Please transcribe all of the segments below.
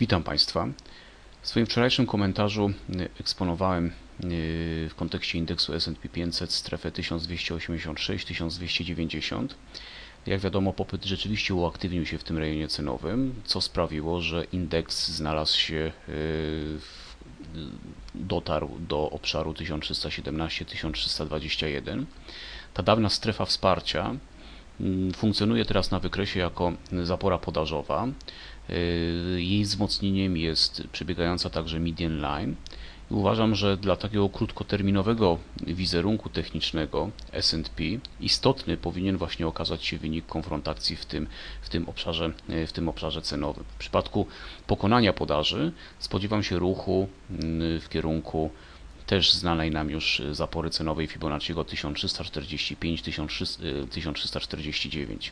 Witam Państwa. W swoim wczorajszym komentarzu y, eksponowałem y, w kontekście indeksu S&P 500 strefę 1286-1290. Jak wiadomo, popyt rzeczywiście uaktywnił się w tym rejonie cenowym, co sprawiło, że indeks znalazł się, y, dotarł do obszaru 1317-1321. Ta dawna strefa wsparcia funkcjonuje teraz na wykresie jako zapora podażowa. Y, jej wzmocnieniem jest przebiegająca także median line. Uważam, że dla takiego krótkoterminowego wizerunku technicznego S&P istotny powinien właśnie okazać się wynik konfrontacji w tym, w tym, obszarze, y, w tym obszarze cenowym. W przypadku pokonania podaży spodziewam się ruchu y, w kierunku też znanej nam już zapory cenowej Fibonacciego 1345-1349.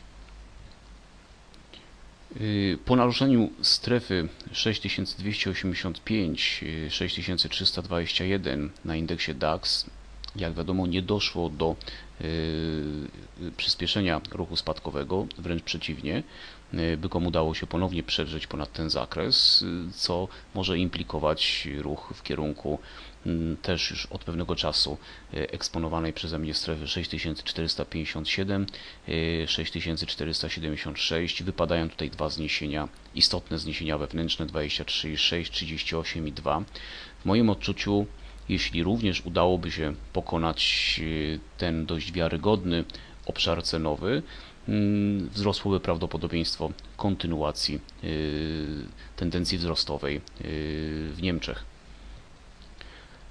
Y, po naruszeniu strefy 6285-6321 na indeksie DAX, jak wiadomo, nie doszło do y, przyspieszenia ruchu spadkowego, wręcz przeciwnie. Y, Bykom udało się ponownie przedrzeć ponad ten zakres, co może implikować ruch w kierunku też już od pewnego czasu eksponowanej przeze mnie strefy 6457, 6476. E, Wypadają tutaj dwa zniesienia, istotne zniesienia wewnętrzne 23,6, 38 i 2. W moim odczuciu jeśli również udałoby się pokonać e, ten dość wiarygodny obszar cenowy, mm, wzrosłoby prawdopodobieństwo kontynuacji tendencji wzrostowej w Niemczech.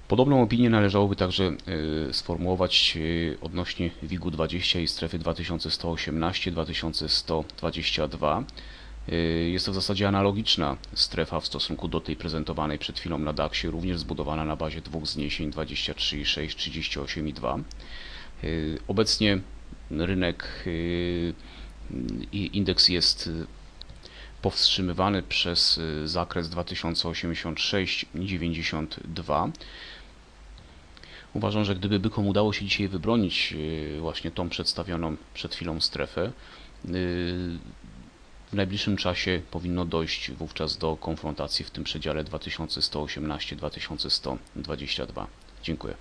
Podobną opinię należałoby także sformułować odnośnie WIG-20 i strefy 2118-2122. E, jest to w zasadzie analogiczna strefa w stosunku do tej prezentowanej przed chwilą na DAX-ie, również zbudowana na bazie dwóch zniesień 23,6, 38,2. Obecnie rynek i indeks jest powstrzymywany przez zakres 2086-92. Uważam, że gdyby bykom udało się dzisiaj wybronić y, właśnie tą przedstawioną przed chwilą strefę, y, w najbliższym czasie powinno dojść wówczas do konfrontacji w tym przedziale 2118-2122. Dziękuję.